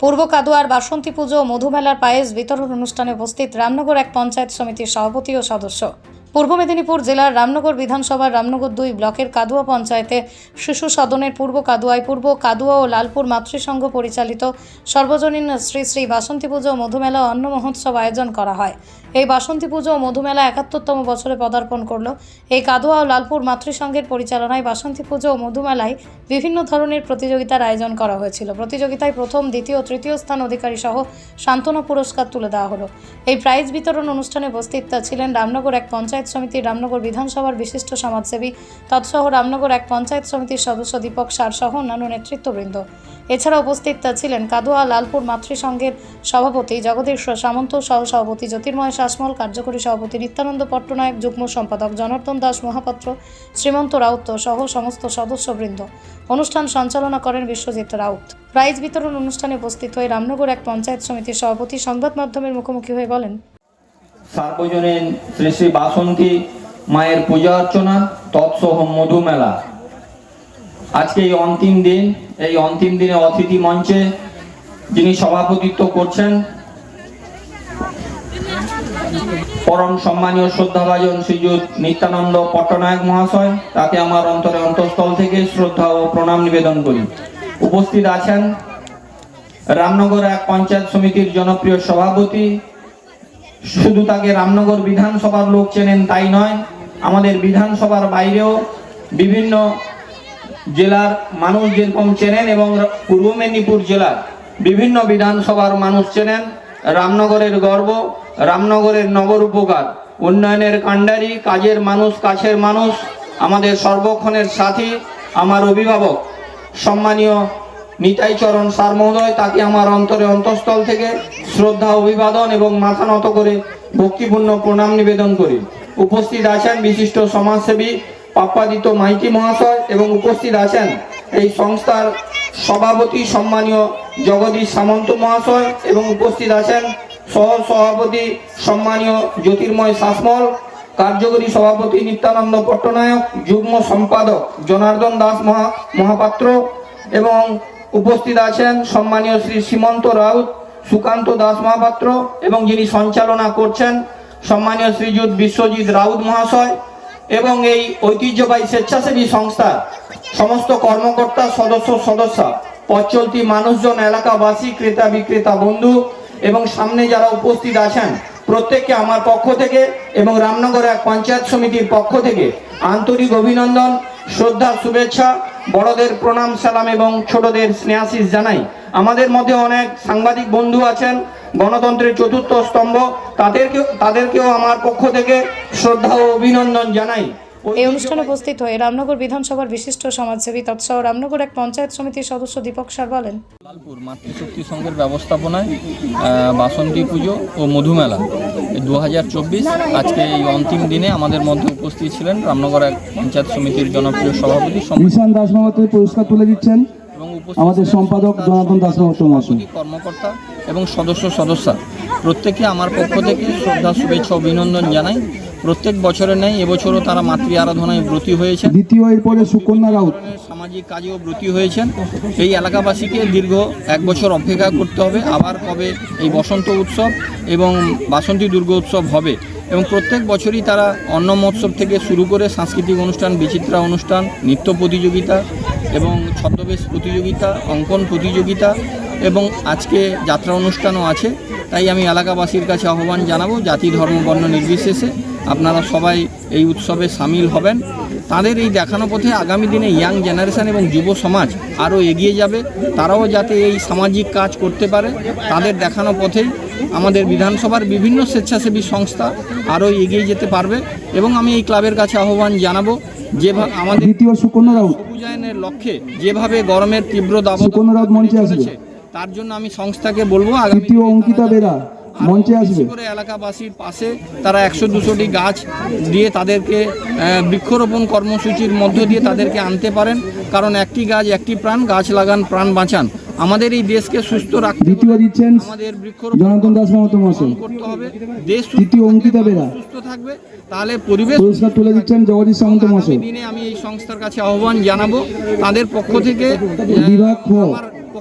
পূর্ব কাদুয়ার বাসন্তী পুজো ও মধুমেলার পায়েস বিতরণ অনুষ্ঠানে উপস্থিত রামনগর এক পঞ্চায়েত সমিতির সভাপতি ও সদস্য। পূর্ব মেদিনীপুর জেলার রামনগর বিধানসভার রামনগর দুই ব্লকের কাদুয়া পঞ্চায়েতে শিশু সদনের পূর্ব কাদুয়ায় পূর্ব কাদুয়া ও লালপুর মাতৃসংঘ পরিচালিত সর্বজনীন শ্রী শ্রী বাসন্তী পুজো ও মধুমেলা অন্ন মহোৎসব আয়োজন করা হয়। এই বাসন্তী পুজো ও মধুমেলা একাত্তরতম বছরে পদার্পণ করল। এই কাদুয়া ও লালপুর মাতৃসংঘের পরিচালনায় বাসন্তী পুজো ও মধুমেলায় বিভিন্ন ধরনের প্রতিযোগিতার আয়োজন করা হয়েছিল। প্রতিযোগিতায় প্রথম, দ্বিতীয়, তৃতীয় স্থান অধিকারী সহ সান্ত্বনা পুরস্কার তুলে দেওয়া হলো। এই প্রাইজ বিতরণ অনুষ্ঠানে উপস্থিত ছিলেন রামনগর এক পঞ্চায়েত সমিতির রামনগর বিধানসভার বিশিষ্ট সমাজসেবী, তৎসহ রামনগর এক পঞ্চায়েত সমিতির সদস্য দীপক সার সহ অন্যান্য নেতৃত্ববৃন্দ। এছাড়া উপস্থিত ছিলেন কাদুয়া লালপুর মাতৃসংঘের সভাপতি জগদীশ সামন্ত সহ সভাপতি জ্যোতির্ময় শাসমল কার্যকরী সভাপতি নিত্যানন্দ পট্টনায়ক, যুগ্ম সম্পাদক জনার্দন দাস মহাপাত্র, শ্রীমন্ত রাউত সহ সমস্ত সদস্যবৃন্দ। অনুষ্ঠান সঞ্চালনা করেন বিশ্বজিৎ রাউত। প্রাইজ বিতরণ অনুষ্ঠানে উপস্থিত হয়ে রামনগর এক পঞ্চায়েত সমিতির সভাপতি সংবাদ মাধ্যমের মুখোমুখি হয়ে বলেন সার্বজনীন শ্রী শ্রী বাসন্তী মায়ের পূজা অর্চনা, তৎসহ মধু মেলা। আজকে এই অন্তিম দিন, এই অন্তিম দিনে অতিথি মঞ্চে যিনি সভাপতিত্ব করছেন, পরম সম্মানীয় শ্রদ্ধাভাজন শ্রীযুত নিত্যানন্দ পট্টনায়ক মহাশয়, তাকে আমার অন্তরে অন্তঃস্থল থেকে শ্রদ্ধা ও প্রণাম নিবেদন করি। উপস্থিত আছেন রামনগর এক পঞ্চায়েত সমিতির জনপ্রিয় সভাপতি শুধু তাকে রামনগর বিধানসভার লোক চেনেন তাই নয়, আমাদের বিধানসভার বাইরেও বিভিন্ন জেলার মানুষ যেরকম চেনেন এবং পূর্ব মেদিনীপুর জেলার বিভিন্ন বিধানসভার মানুষ চেনেন। রামনগরের গর্ব, রামনগরের নগর উপকার, উন্নয়নের কাণ্ডারি, কাজের মানুষ, কাছের মানুষ, আমাদের সর্বক্ষণের সাথী, আমার অভিভাবক, সম্মানীয় নিতাই চরণ সার মহোদয় তাকে আমার অন্তরে অন্তঃস্থল থেকে শ্রদ্ধা, অভিবাদন এবং মাথা নত করে ভক্তিপূর্ণ প্রণাম নিবেদন করি। উপস্থিত আছেন বিশিষ্ট সমাজসেবী পাপ্পাদিত্য মাইতি মহাশয় এবং উপস্থিত আছেন এই সংস্থার সভাপতি সম্মানীয় জগদীশ সামন্ত মহাশয় এবং উপস্থিত আছেন সহ সভাপতি সম্মানীয় জ্যোতির্ময় শাসমল, কার্যকরী সভাপতি নিত্যানন্দ পট্টনায়ক, যুগ্ম সম্পাদক জনার্দন দাস মহা, মহাপাত্র এবং উপস্থিত আছেন সম্মানীয় শ্রী সীমন্ত রাউত, সুকান্ত দাস মহাপাত্র এবং যিনি সঞ্চালনা করছেন সম্মানীয় শ্রীযুত বিশ্বজিৎ রাউত মহাশয় এবং এই ঐতিহ্যবাহী স্বেচ্ছাসেবী সংস্থার সমস্ত কর্মকর্তা সদস্য সদস্যা, পথ চলতি মানুষজন, এলাকাবাসী, ক্রেতা বিক্রেতা বন্ধু এবং সামনে যারা উপস্থিত আছেন প্রত্যেককে আমার পক্ষ থেকে এবং রামনগর এক পঞ্চায়েত সমিতির পক্ষ থেকে আন্তরিক অভিনন্দন শ্রদ্ধা শুভেচ্ছা বড়দের প্রণাম, সালাম এবং ছোটদের স্নেহাশিস জানাই। আমাদের মধ্যে অনেক সাংবাদিক বন্ধু আছেন, গণতন্ত্রের চতুর্থ স্তম্ভ। তাদেরকেও তাদেরকেও আমার পক্ষ থেকে শ্রদ্ধা ও অভিনন্দন জানাই। এই অনুষ্ঠানে উপস্থিত হয়ে রামনগর বিধানসভার বিশিষ্ট সমাজসেবী তৎসহ রামনগর এক পঞ্চায়েত সমিতির সদস্য দীপক সার বলেন। লালপুর মাতৃশক্তি সংঘের ব্যবস্থাপনায় বাসন্তী পুজো ও মধুমেলা দু হাজার চব্বিশ আজকে এই অন্তিম দিনে আমাদের মধ্যে উপস্থিত ছিলেন রামনগর এক পঞ্চায়েত সমিতির জনপ্রিয় সভাপতি ঈশান দাস মাহাতো পুরস্কার তুলে দিচ্ছেন। এবং আমাদের সম্পাদক জনার্দন দাস মাহাতো মহাশয়। কর্মকর্তা এবং সদস্য সদস্যা। প্রত্যেকে আমার পক্ষ থেকে শ্রদ্ধা শুভেচ্ছা অভিনন্দন জানাই। প্রত্যেক বছরের নেই এবছরও তারা মাতৃ আরাধনায় ব্রতী হয়েছেন। দ্বিতীয় এরপরে সুকন্যা রাউত। সামাজিক কাজেও ব্রতী হয়েছেন। এই এলাকাবাসীকে দীর্ঘ এক বছর অপেক্ষা করতে হবে। আবার কবে এই বসন্ত উৎসব এবং বাসন্তী দুর্গা উৎসব হবে এবং প্রত্যেক বছরই তারা অন্ন মহোৎসব থেকে শুরু করে সাংস্কৃতিক অনুষ্ঠান বিচিত্রা অনুষ্ঠান নৃত্য প্রতিযোগিতা এবং ছদ্মবেশ প্রতিযোগিতা অঙ্কন প্রতিযোগিতা এবং আজকে যাত্রা অনুষ্ঠানও আছে। তাই আমি এলাকাবাসীর কাছে আহ্বান জানাব জাতি ধর্ম বর্ণ নির্বিশেষে আপনারা সবাই এই উৎসবে সামিল হবেন। তাদের এই দেখানো পথে আগামী দিনে ইয়াং জেনারেশন এবং যুব সমাজ আরও এগিয়ে যাবে। তারাও যাতে এই সামাজিক কাজ করতে পারে। তাদের দেখানো পথেই আমাদের বিধানসভার বিভিন্ন স্বেচ্ছাসেবী সংস্থা আরও এগিয়ে যেতে পারবে এবং আমি এই ক্লাবের কাছে আহ্বান জানাব যেভাবে আমাদের দ্বিতীয় সুকন্যা সবুজায়নের লক্ষ্যে যেভাবে গরমের তীব্র দাবদাহ মঞ্চে তার জন্য আমি সংস্থাকে বলব আগামী অঙ্কিতা বেরা মঞ্চে আসবে। করে এলাকাবাসীর পাশে তারা একশো দুশোটি গাছ দিয়ে তাদেরকে বৃক্ষরোপণ কর্মসূচির মধ্য দিয়ে তাদেরকে আনতে পারেন। কারণ একটি গাছ একটি প্রাণ গাছ লাগান প্রাণ বাঁচান। আমাদের এই দেশকে সুস্থ রাখতে দ্বিতীয় দিচ্ছেন আমাদের বৃক্ষরোপণ জনার্দন দাস মাহাতো মহাশয়। করতে হবে। দেশ তৃতীয় অঙ্কিতা বেরা। সুস্থ থাকবে। তাহলে পরিবেশ পুরস্কার তুলে দিচ্ছেন জগদীশ সামন্ত মহাশয়। দিনে আমি এই সংস্থার কাছে আহ্বান জানাব। তাদের পক্ষ থেকে বিভাগ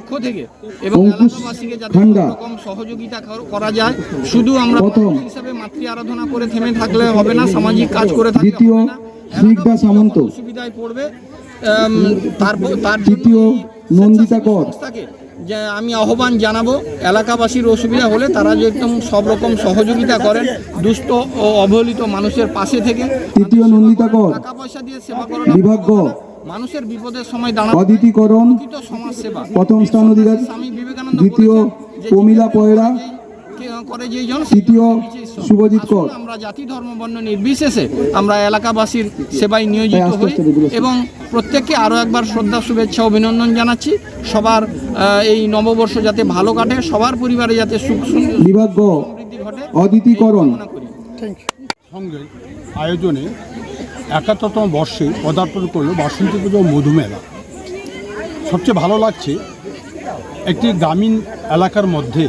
পক্ষ থেকে এবং এলাকাবাসীকে যাতে ঠান্ডা। কোনো রকম সহযোগিতা কর- যায় শুধু আমরা হিসাবে মাতৃ আরাধনা করে থেমে থাকলে হবে না সামাজিক কাজ করে থাকলে হবে না। অসুবিধায় পড়বে তারপর তার তৃতীয়, নন্দিতা কর। যে আমি আহ্বান জানাব এলাকাবাসীর অসুবিধা হলে তারা যেরকম সব রকম সহযোগিতা করেন দুস্থ ও অবহেলিত মানুষের পাশে থেকে তৃতীয় নন্দিতা কর টাকা পয়সা দিয়ে সেবা করা বিভাগ। মানুষের বিপদের সময় দাঁড়ানো অদিতিকরণ প্রকৃত সমাজ সেবা প্রথম স্থান অধিকার স্বামী বিবেকানন্দ দ্বিতীয় প্রমীলা পয়রা কে- করে যেই জন তৃতীয় শুভজিৎ কর। আমরা জাতি ধর্ম বর্ণ নির্বিশেষে আমরা এলাকাবাসীর সেবায় নিয়োজিত হই এবং প্রত্যেককে আরও একবার শ্রদ্ধা শুভেচ্ছা অভিনন্দন জানাচ্ছি। সবার এই নববর্ষ যাতে ভালো কাটে সবার পরিবারে যাতে সুখ সুন্দর বিভাগ অদিতিকরণ কামনা করি। সঙ্গে আয়োজনে একাত্তরতম বর্ষে পদার্পণ করল বাসন্তী পুজো মধুমেলা সবচেয়ে ভালো লাগছে একটি গ্রামীণ এলাকার মধ্যে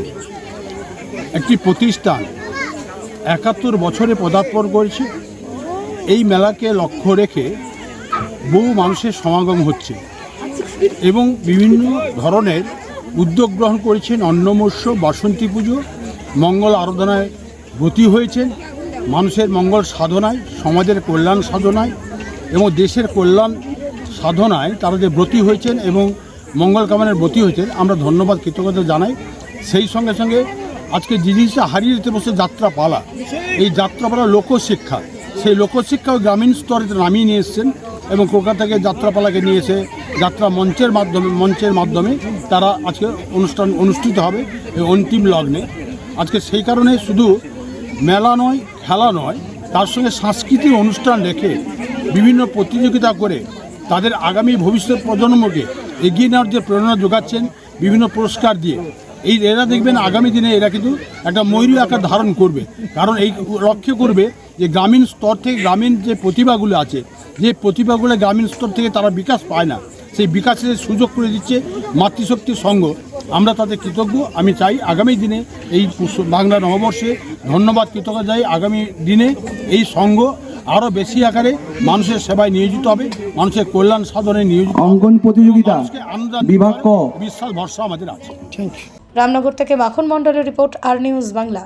একটি প্রতিষ্ঠান একাত্তর বছরে পদার্পণ করেছে। এই মেলাকে লক্ষ্য রেখে বহু মানুষের সমাগম হচ্ছে এবং বিভিন্ন ধরনের উদ্যোগ গ্রহণ করেছেন অন্নমস্য বাসন্তী পুজো, মঙ্গল আরাধনায় ব্রতী হয়েছেন। মানুষের মঙ্গল সাধনায়, সমাজের কল্যাণ সাধনায় এবং দেশের কল্যাণ সাধনায় তারা যে ব্রতী হয়েছেন এবং মঙ্গল কামনের ব্রতী হয়েছেন, আমরা ধন্যবাদ, কৃতজ্ঞতা জানাই। সেই সঙ্গে সঙ্গে আজকে যে জিনিসটা হারিয়ে দিতে বসে যাত্রাপালা। এই যাত্রাপালা লোকশিক্ষা। সেই লোকশিক্ষাও গ্রামীণ স্তরে নামিয়ে নিয়ে এসছেন এবং কলকাতা থেকে যাত্রাপালাকে নিয়ে এসে যাত্রা মঞ্চের মাধ্যমে মঞ্চের মাধ্যমে তারা আজকে অনুষ্ঠান, অনুষ্ঠিত হবে এই অন্তিম লগ্নে। আজকে সেই কারণে শুধু মেলা নয়, খেলা নয়, তার সঙ্গে সাংস্কৃতিক অনুষ্ঠান রেখে বিভিন্ন প্রতিযোগিতা করে তাদের আগামী ভবিষ্যৎ প্রজন্মকে এগিয়ে নেওয়ার যে প্রেরণা যোগাচ্ছেন, বিভিন্ন পুরস্কার দিয়ে। এই এরা দেখবেন আগামী দিনে এরা কিন্তু একটা ময়ূরী আকার ধারণ করবে। কারণ এই লক্ষ্য করবে যে গ্রামীণ স্তর থেকে গ্রামীণ যে প্রতিভাগুলো আছে, যে প্রতিভাগুলো গ্রামীণ স্তর থেকে তারা বিকাশ পায় না, সেই বিকাশের সুযোগ করে দিচ্ছে মাতৃশক্তি সংঘ। আমরা তাদের কৃতজ্ঞ। আমি চাই আগামী দিনে এই বাংলা নববর্ষে ধন্যবাদ কৃতজ্ঞ যাই আগামী দিনে এই সংঘ আরও বেশি আকারে মানুষের সেবায় নিয়োজিত হবে মানুষের কল্যাণ সাধনে নিয়োজিত অঙ্গন অঙ্কন প্রতিযোগিতা বিভাগ বিশ্বাস ভরসা আমাদের আছে। রামনগর থেকে মাখন মণ্ডলের রিপোর্ট আর নিউজ বাংলা।